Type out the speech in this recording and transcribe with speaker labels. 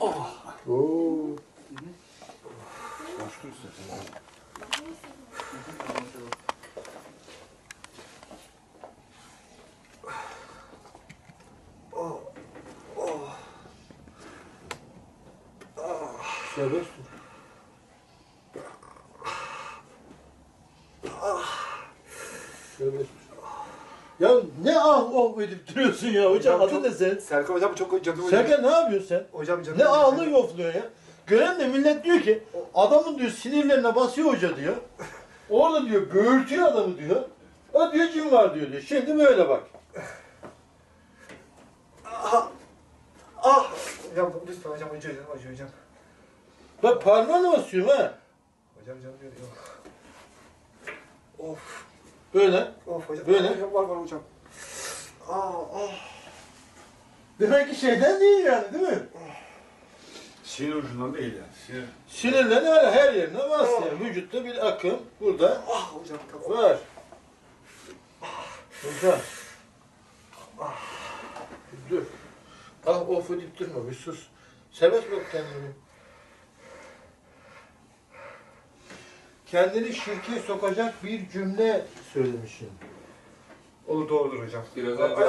Speaker 1: Oo. Serbest dur. Serbest dur. Ya ne ah oh edip duruyorsun ya hocam
Speaker 2: Hocam
Speaker 1: adı ne sen?
Speaker 2: Serkan hocam çok canım hocam.
Speaker 1: Serkan ne yapıyorsun sen?
Speaker 2: Hocam canım.
Speaker 1: Ne ağlı yofluyor ya? Gören de millet diyor ki adamın diyor sinirlerine basıyor hoca diyor. Orada diyor böğürtüyor adamı diyor. O diyor cin var diyor diyor. Şimdi böyle bak.
Speaker 2: Ah! Hocam lütfen hocam hocam hocam hocam.
Speaker 1: Bak parmağına basıyorum ha.
Speaker 2: Hocam canım diyor. Yok. Of.
Speaker 1: Böyle.
Speaker 2: Of hocam.
Speaker 1: Böyle.
Speaker 2: Var var hocam. Ah ah.
Speaker 1: Demek ki şeyden değil yani değil mi?
Speaker 3: Sinir ucundan değil yani. Sinir.
Speaker 1: Sinirlerin öyle her yerine basıyor. Vücutta bir akım burada
Speaker 2: Ah hocam tamam.
Speaker 1: var. Hocam. Dur. Ah of edip durma bir sus. Serbest bırak kendini. Kendini şirke sokacak bir cümle söylemişsin.
Speaker 2: Olur doğrudur hocam.
Speaker 3: Biraz
Speaker 2: Ay,
Speaker 3: evvel